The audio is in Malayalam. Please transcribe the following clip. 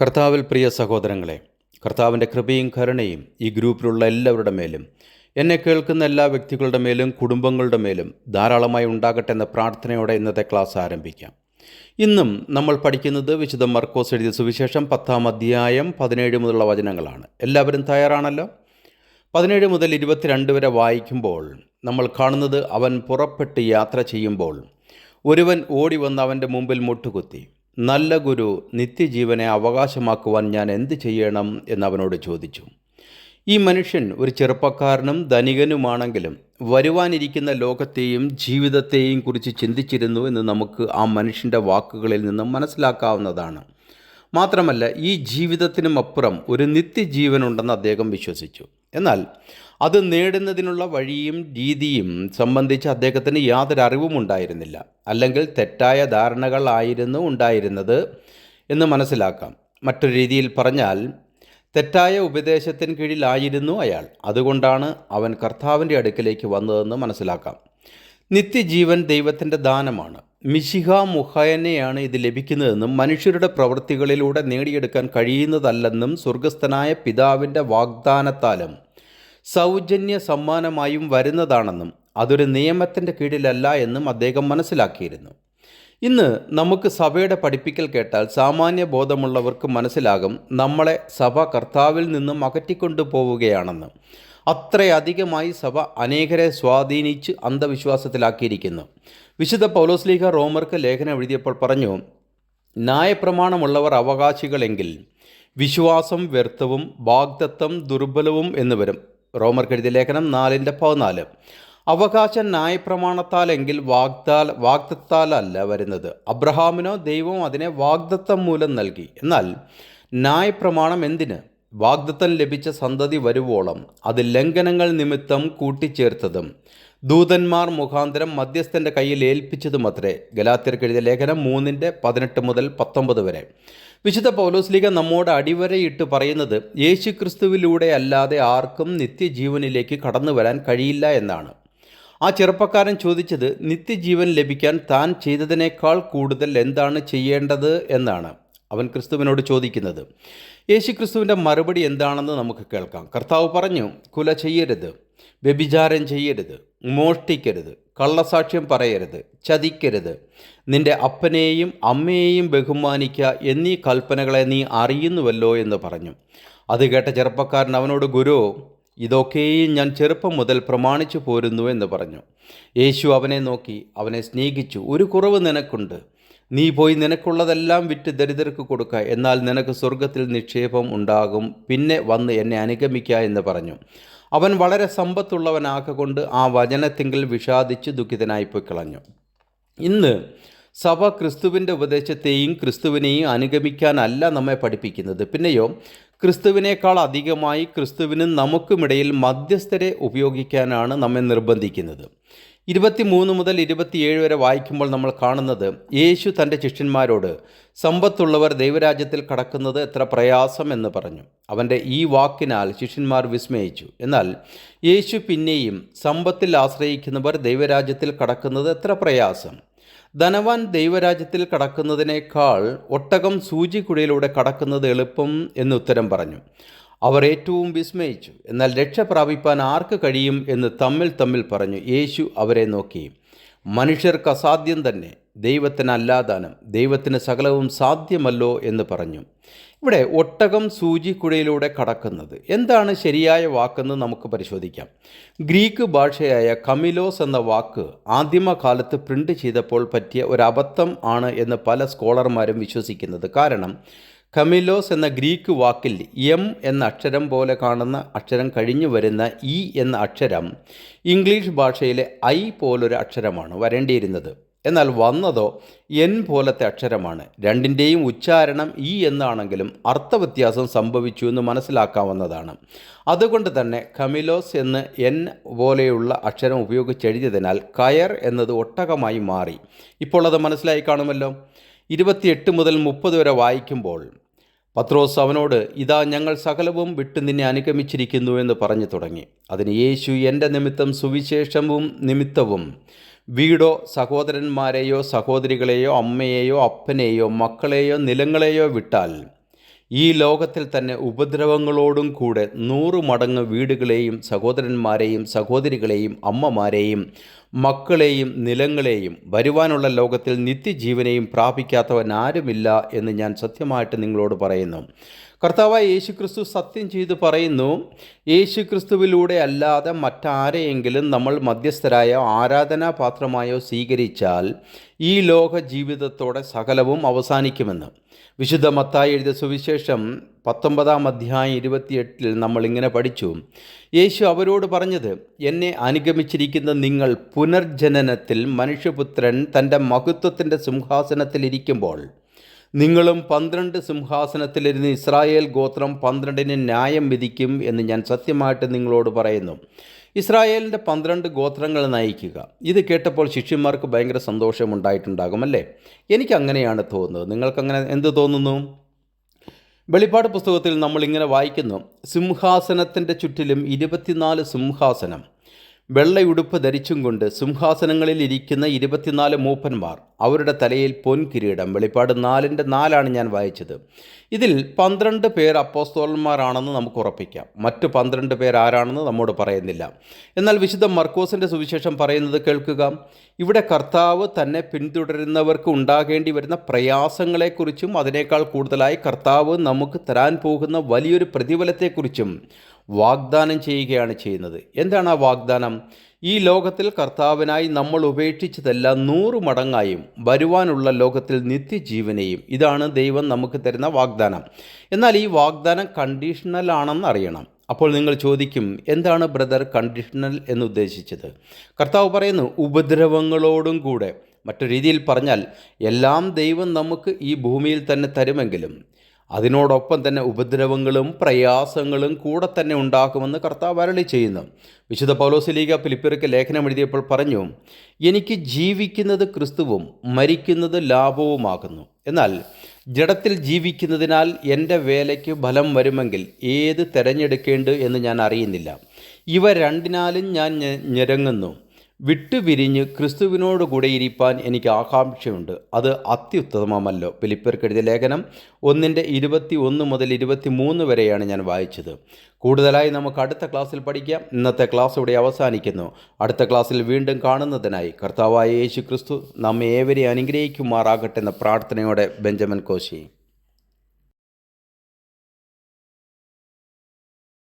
കർത്താവിൽ പ്രിയ സഹോദരങ്ങളെ കർത്താവിന്റെ കൃപയും കരുണയും ഈ ഗ്രൂപ്പിലുള്ള എല്ലാവരുടെ മേലും എന്നെ കേൾക്കുന്ന എല്ലാ വ്യക്തികളുടെ മേലും കുടുംബങ്ങളുടെ മേലും ധാരാളമായി ഉണ്ടാകട്ടെ എന്ന പ്രാർത്ഥനയോടെ ഇന്നത്തെ ക്ലാസ് ആരംഭിക്കാം. ഇന്നും നമ്മൾ പഠിക്കുന്നത് വിശുദ്ധ മർക്കോസ് എഴുതിയ സുവിശേഷം പത്താം അധ്യായം പതിനേഴ് മുതലുള്ള വചനങ്ങളാണ്. എല്ലാവരും തയ്യാറാണല്ലോ? പതിനേഴ് മുതൽ ഇരുപത്തിരണ്ട് വരെ വായിക്കുമ്പോൾ നമ്മൾ കാണുന്നത് അവൻ പുറപ്പെട്ട് യാത്ര ചെയ്യുമ്പോൾ ഒരുവൻ ഓടി വന്ന് അവന്റെ മുമ്പിൽ മുട്ടുകുത്തി. നല്ല ഗുരു നിത്യജീവനെ അവകാശമാക്കുവാൻ ഞാൻ എന്ത് ചെയ്യണം എന്ന് അവനോട് ചോദിച്ചു. ഈ മനുഷ്യൻ ഒരു ചെറുപ്പക്കാരനും ധനികനുമാണെങ്കിലും വരുവാനിരിക്കുന്ന ലോകത്തെയും ജീവിതത്തെയും കുറിച്ച് ചിന്തിച്ചിരുന്നു എന്ന് നമുക്ക് ആ മനുഷ്യന്റെ വാക്കുകളിൽ നിന്നും മനസ്സിലാക്കാവുന്നതാണ്. മാത്രമല്ല ഈ ജീവിതത്തിനും അപ്പുറം ഒരു നിത്യജീവനുണ്ടെന്ന് അദ്ദേഹം വിശ്വസിച്ചു. എന്നാൽ അത് നേടുന്നതിനുള്ള വഴിയും രീതിയും സംബന്ധിച്ച് അദ്ദേഹത്തിന് യാതൊരു അറിവും ഉണ്ടായിരുന്നില്ല. അല്ലെങ്കിൽ തെറ്റായ ധാരണകളായിരുന്നു ഉണ്ടായിരുന്നത് എന്ന് മനസ്സിലാക്കാം. മറ്റൊരു രീതിയിൽ പറഞ്ഞാൽ തെറ്റായ ഉപദേശത്തിന് കീഴിലായിരുന്നു അയാൾ. അതുകൊണ്ടാണ് അവൻ കർത്താവിന്റെ അടുക്കിലേക്ക് വന്നതെന്ന് മനസ്സിലാക്കാം. നിത്യജീവൻ ദൈവത്തിന്റെ ദാനമാണ്. മിശിഹ മുഖേനയാണ് ഇത് ലഭിക്കുന്നതെന്നും മനുഷ്യരുടെ പ്രവൃത്തികളിലൂടെ നേടിയെടുക്കാൻ കഴിയുന്നതല്ലെന്നും സ്വർഗസ്ഥനായ പിതാവിന്റെ വാഗ്ദാനത്താലും സൗജന്യ സമ്മാനമായും വരുന്നതാണെന്നും അതൊരു നിയമത്തിന്റെ കീഴിലല്ല എന്നും അദ്ദേഹം മനസ്സിലാക്കിയിരുന്നു. ഇന്ന് നമുക്ക് സഭയുടെ പഠിപ്പിക്കൽ കേട്ടാൽ സാമാന്യ ബോധമുള്ളവർക്ക് മനസ്സിലാകും നമ്മളെ സഭ കർത്താവിൽ നിന്നും അകറ്റിക്കൊണ്ടു പോവുകയാണെന്ന് അത്രയധികമായി സഭ അനേകരെ സ്വാധീനിച്ച് അന്ധവിശ്വാസത്തിലാക്കിയിരിക്കുന്നു. വിശുദ്ധ പൗലോസ്ലീഹ റോമർക്ക് ലേഖനം എഴുതിയപ്പോൾ പറഞ്ഞു ന്യായപ്രമാണമുള്ളവർ അവകാശികളെങ്കിൽ വിശ്വാസം വ്യർത്ഥവും വാഗ്ദത്തം ദുർബലവും എന്ന് വരും. റോമർക്ക് എഴുതിയ ലേഖനം നാലിന്റെ പതിനാല്. അവകാശം ന്യായപ്രമാണത്താലെങ്കിൽ വാഗ്ദാൽ വാഗ്ദത്താലല്ല വരുന്നത്. അബ്രഹാമിനോ ദൈവം അതിനെ വാഗ്ദത്തം മൂലം നൽകി. എന്നാൽ ന്യായപ്രമാണം എന്തിന്? വാഗ്ദത്തം ലഭിച്ച സന്തതി വരുവോളം അത് ലംഘനങ്ങൾ നിമിത്തം കൂട്ടിച്ചേർത്തതും ദൂതന്മാർ മുഖാന്തരം മധ്യസ്ഥന്റെ കയ്യിൽ ഏൽപ്പിച്ചതുമത്രേ. ഗലാത്തിർക്കെഴുതിയ ലേഖനം മൂന്നിന്റെ പതിനെട്ട് മുതൽ പത്തൊമ്പത് വരെ. വിശുദ്ധ പൗലോസ് പൗലോസ്ലിക നമ്മോട് അടിവരയിട്ട് പറയുന്നത് യേശു ക്രിസ്തുവിലൂടെ അല്ലാതെ ആർക്കും നിത്യജീവനിലേക്ക് കടന്നു വരാൻ കഴിയില്ല എന്നാണ്. ആ ചെറുപ്പക്കാരൻ ചോദിച്ചത് നിത്യജീവൻ ലഭിക്കാൻ താൻ ചെയ്തതിനേക്കാൾ കൂടുതൽ എന്താണ് ചെയ്യേണ്ടത് എന്നാണ്. അവൻ ക്രിസ്തുവിനോട് ചോദിക്കുന്നത് യേശു ക്രിസ്തുവിന്റെ മറുപടി എന്താണെന്ന് നമുക്ക് കേൾക്കാം. കർത്താവ് പറഞ്ഞു കുല ചെയ്യരുത് വ്യഭിചാരം ചെയ്യരുത് മോഷ്ടിക്കരുത് കള്ളസാക്ഷ്യം പറയരുത് ചതിക്കരുത്. നിന്റെ അപ്പനെയും അമ്മയെയും ബഹുമാനിക്കുക എന്നീ കൽപ്പനകളെ നീ അറിയുന്നുവല്ലോ എന്ന് പറഞ്ഞു. അത് കേട്ട ചെറുപ്പക്കാരൻ അവനോട് ഗുരു ഇതൊക്കെയും ഞാൻ ചെറുപ്പം മുതൽ പ്രമാണിച്ചു പോരുന്നു എന്ന് പറഞ്ഞു. യേശു അവനെ നോക്കി അവനെ സ്നേഹിച്ചു ഒരു കുറവ് നിനക്കുണ്ട്. നീ പോയി നിനക്കുള്ളതെല്ലാം വിറ്റ് ദരിദ്രർക്ക് കൊടുക്കുക എന്നാൽ നിനക്ക് സ്വർഗത്തിൽ നിക്ഷേപം ഉണ്ടാകും പിന്നെ വന്ന് എന്നെ അനുഗമിക്കുക എന്ന് പറഞ്ഞു. അവൻ വളരെ സമ്പത്തുള്ളവനാകൊണ്ട് ആ വചനത്തെങ്കിൽ വിഷാദിച്ച് ദുഃഖിതനായിപ്പോയി കളഞ്ഞു. ഇന്ന് സഭ ക്രിസ്തുവിന്റെ ഉപദേശത്തെയും ക്രിസ്തുവിനെയും അനുഗമിക്കാനല്ല നമ്മെ പഠിപ്പിക്കുന്നത്. പിന്നെയോ ക്രിസ്തുവിനേക്കാൾ അധികമായി ക്രിസ്തുവിനും നമുക്കുമിടയിൽ മധ്യസ്ഥരെ ഉപയോഗിക്കാനാണ് നമ്മെ നിർബന്ധിക്കുന്നത്. ഇരുപത്തിമൂന്ന് മുതൽ ഇരുപത്തിയേഴ് വരെ വായിക്കുമ്പോൾ നമ്മൾ കാണുന്നത് യേശു തന്റെ ശിഷ്യന്മാരോട് സമ്പത്തുള്ളവർ ദൈവരാജ്യത്തിൽ കടക്കുന്നത് എത്ര പ്രയാസം എന്ന് പറഞ്ഞു. അവന്റെ ഈ വാക്കിനാൽ ശിഷ്യന്മാർ വിസ്മയിച്ചു. എന്നാൽ യേശു പിന്നെയും സമ്പത്തിൽ ആശ്രയിക്കുന്നവർ ദൈവരാജ്യത്തിൽ കടക്കുന്നത് എത്ര പ്രയാസം. ധനവാൻ ദൈവരാജ്യത്തിൽ കടക്കുന്നതിനേക്കാൾ ഒട്ടകം സൂചിക്കുഴയിലൂടെ കടക്കുന്നത് എളുപ്പം എന്ന് ഉത്തരം പറഞ്ഞു. അവർ ഏറ്റവും വിസ്മയിച്ചു. എന്നാൽ രക്ഷ പ്രാപിപ്പാൻ ആർക്ക് കഴിയും എന്ന് തമ്മിൽ തമ്മിൽ പറഞ്ഞു. യേശു അവരെ നോക്കി. മനുഷ്യർക്ക് അസാധ്യം തന്നെ. ദൈവത്തിന് അല്ലാതാനും ദൈവത്തിന് സകലവും സാധ്യമല്ലോ എന്ന് പറഞ്ഞു. ഇവിടെ ഒട്ടകം സൂചിക്കുഴയിലൂടെ കടക്കുന്നത്. എന്താണ് ശരിയായ വാക്കെന്ന് നമുക്ക് പരിശോധിക്കാം. ഗ്രീക്ക് ഭാഷയായ കമിലോസ് എന്ന വാക്ക് ആദിമകാലത്ത് പ്രിന്റ് ചെയ്തപ്പോൾ പറ്റിയ ഒരു അബദ്ധം ആണ് എന്ന് പല സ്കോളർമാരും വിശ്വസിക്കുന്നത്. കാരണം കമിലോസ് എന്ന ഗ്രീക്ക് വാക്കിൽ എം എന്ന അക്ഷരം പോലെ കാണുന്ന അക്ഷരം കഴിഞ്ഞു വരുന്ന ഇ എന്ന അക്ഷരം ഇംഗ്ലീഷ് ഭാഷയിലെ ഐ പോലൊരു അക്ഷരമാണ് വരേണ്ടിയിരുന്നത്. എന്നാൽ വന്നതോ എൻ പോലത്തെ അക്ഷരമാണ്. രണ്ടിന്റെയും ഉച്ചാരണം ഇ എന്നാണെങ്കിലും അർത്ഥവ്യത്യാസം സംഭവിച്ചു എന്ന് മനസ്സിലാക്കാവുന്നതാണ്. അതുകൊണ്ട് തന്നെ കമിലോസ് എന്ന് എൻ പോലെയുള്ള അക്ഷരം ഉപയോഗിച്ചെഴുതിയതിനാൽ കയർ എന്നത് ഒട്ടകമായി മാറി. ഇപ്പോൾ അത് മനസ്സിലായി കാണുമല്ലോ. ഇരുപത്തിയെട്ട് മുതൽ മുപ്പത് വരെ വായിക്കുമ്പോൾ പത്രോസ് അവനോട് ഇതാ ഞങ്ങൾ സകലവും വിട്ട് നിന്നെ അനുഗമിച്ചിരിക്കുന്നു എന്ന് പറഞ്ഞു തുടങ്ങി. അതിന് യേശു എന്റെ നിമിത്തം സുവിശേഷവും നിമിത്തവും വീടോ സഹോദരന്മാരെയോ സഹോദരികളെയോ അമ്മയെയോ അപ്പനെയോ മക്കളെയോ നിലങ്ങളെയോ വിട്ടാൽ ഈ ലോകത്തിൽ തന്നെ ഉപദ്രവങ്ങളോടും കൂടെ നൂറ് മടങ്ങ് വീടുകളെയും സഹോദരന്മാരെയും സഹോദരികളെയും അമ്മമാരെയും മക്കളെയും നിലങ്ങളെയും വരുവാനുള്ള ലോകത്തിൽ നിത്യജീവനെയും പ്രാപിക്കാത്തവൻ ആരുമില്ല എന്ന് ഞാൻ സത്യമായിട്ട് നിങ്ങളോട് പറയുന്നു. കർത്താവായ യേശുക്രിസ്തു സത്യം ചെയ്ത് പറയുന്നു യേശുക്രിസ്തുവിലൂടെ അല്ലാതെ മറ്റാരെയെങ്കിലും നമ്മൾ മധ്യസ്ഥരായോ ആരാധനാപാത്രമായോ സ്വീകരിച്ചാൽ ഈ ലോക ജീവിതത്തോടെ സകലവും അവസാനിക്കുമെന്ന്. വിശുദ്ധ മത്തായി എഴുതിയ സുവിശേഷം പത്തൊമ്പതാം അധ്യായം ഇരുപത്തിയെട്ടിൽ നമ്മൾ ഇങ്ങനെ പഠിച്ചു. യേശു അവരോട് പറഞ്ഞത് എന്നെ അനുഗമിച്ചിരിക്കുന്ന നിങ്ങൾ പുനർജനനത്തിൽ മനുഷ്യപുത്രൻ തന്റെ മഹത്വത്തിന്റെ സിംഹാസനത്തിൽ ഇരിക്കുമ്പോൾ നിങ്ങളും പന്ത്രണ്ട് സിംഹാസനത്തിലിരുന്ന് ഇസ്രായേൽ ഗോത്രം പന്ത്രണ്ടിന് ന്യായം വിധിക്കും എന്ന് ഞാൻ സത്യമായിട്ട് നിങ്ങളോട് പറയുന്നു. ഇസ്രായേലിന്റെ പന്ത്രണ്ട് ഗോത്രങ്ങൾ നയിക്കുക. ഇത് കേട്ടപ്പോൾ ശിഷ്യന്മാർക്ക് ഭയങ്കര സന്തോഷമുണ്ടായിട്ടുണ്ടാകും അല്ലേ? എനിക്കങ്ങനെയാണ് തോന്നുന്നത്. നിങ്ങൾക്കങ്ങനെ എന്ത് തോന്നുന്നു? വെളിപ്പാട് പുസ്തകത്തിൽ നമ്മൾ ഇങ്ങനെ വായിക്കുന്നു സിംഹാസനത്തിന്റെ ചുറ്റിലും ഇരുപത്തിനാല് സിംഹാസനം. വെള്ളയുടുപ്പ് ധരിച്ചും കൊണ്ട് സിംഹാസനങ്ങളിൽ ഇരിക്കുന്ന ഇരുപത്തിനാല് മൂപ്പന്മാർ അവരുടെ തലയിൽ പൊൻകിരീടം വെളിപ്പാട് നാലിന്റെ നാലാണ് ഞാൻ വായിച്ചത്. ഇതിൽ പന്ത്രണ്ട് പേർ അപ്പോസ്തോലന്മാരാണെന്ന് നമുക്ക് ഉറപ്പിക്കാം. മറ്റു പന്ത്രണ്ട് പേർ ആരാണെന്ന് നമ്മോട് പറയുന്നില്ല. എന്നാൽ വിശുദ്ധ മർക്കോസിന്റെ സുവിശേഷം പറയുന്നത് കേൾക്കുക. ഇവിടെ കർത്താവ് തന്നെ പിന്തുടരുന്നവർക്ക് ഉണ്ടാകേണ്ടി വരുന്ന പ്രയാസങ്ങളെക്കുറിച്ചും അതിനേക്കാൾ കൂടുതലായി കർത്താവ് നമുക്ക് തരാൻ പോകുന്ന വലിയൊരു പ്രതിഫലത്തെക്കുറിച്ചും വാഗ്ദാനം ചെയ്യുകയാണ് ചെയ്യുന്നത്. എന്താണ് ആ വാഗ്ദാനം? ഈ ലോകത്തിൽ കർത്താവിനായി നമ്മൾ ഉപേക്ഷിച്ചതെല്ലാം നൂറ് മടങ്ങായും വരുവാനുള്ള ലോകത്തിൽ നിത്യജീവനെയും. ഇതാണ് ദൈവം നമുക്ക് തരുന്ന വാഗ്ദാനം. എന്നാൽ ഈ വാഗ്ദാനം കണ്ടീഷണൽ ആണെന്ന് അറിയണം. അപ്പോൾ നിങ്ങൾ ചോദിക്കും എന്താണ് ബ്രദർ കണ്ടീഷണൽ എന്ന് ഉദ്ദേശിച്ചത്? കർത്താവ് പറയുന്നു ഉപദ്രവങ്ങളോടും കൂടെ. മറ്റു രീതിയിൽ പറഞ്ഞാൽ എല്ലാം ദൈവം നമുക്ക് ഈ ഭൂമിയിൽ തന്നെ തരുമെങ്കിലും അതിനോടൊപ്പം തന്നെ ഉപദ്രവങ്ങളും പ്രയാസങ്ങളും കൂടെ തന്നെ ഉണ്ടാക്കുമെന്ന് കർത്താവ് അരളി ചെയ്യുന്നു. വിശുദ്ധ പൗലോസിലീഗ ഫിലിപ്പിയർക്ക് ലേഖനം എഴുതിയപ്പോൾ പറഞ്ഞു എനിക്ക് ജീവിക്കുന്നത് ക്രിസ്തുവും മരിക്കുന്നത് ലാഭവുമാകുന്നു. എന്നാൽ ജഡത്തിൽ ജീവിക്കുന്നതിനാൽ എന്റെ വേലയ്ക്ക് ഫലം വരുമെങ്കിൽ ഏത് തിരഞ്ഞെടുക്കേണ്ടു എന്ന് ഞാൻ അറിയുന്നില്ല. ഇവ രണ്ടിനാലും ഞാൻ ഞെരങ്ങുന്നു. വിട്ടുപിരിഞ്ഞ് ക്രിസ്തുവിനോട് കൂടെ ഇരിപ്പാൻ എനിക്ക് ആകാംക്ഷയുണ്ട്. അത് അത്യുത്തമമല്ലോ. ഫിലിപ്പിയർക്ക് എഴുതിയ ലേഖനം ഒന്നിന്റെ ഇരുപത്തി ഒന്ന് മുതൽ ഇരുപത്തി മൂന്ന് വരെയാണ് ഞാൻ വായിച്ചത്. കൂടുതലായി നമുക്ക് അടുത്ത ക്ലാസ്സിൽ പഠിക്കാം. ഇന്നത്തെ ക്ലാസ് ഇവിടെ അവസാനിക്കുന്നു. അടുത്ത ക്ലാസ്സിൽ വീണ്ടും കാണുന്നതിനായി കർത്താവായ യേശു ക്രിസ്തു നമ്മെ ഏവരെ അനുഗ്രഹിക്കുമാറാകട്ടെ എന്ന പ്രാർത്ഥനയോടെ ബെഞ്ചമിൻ കോശി.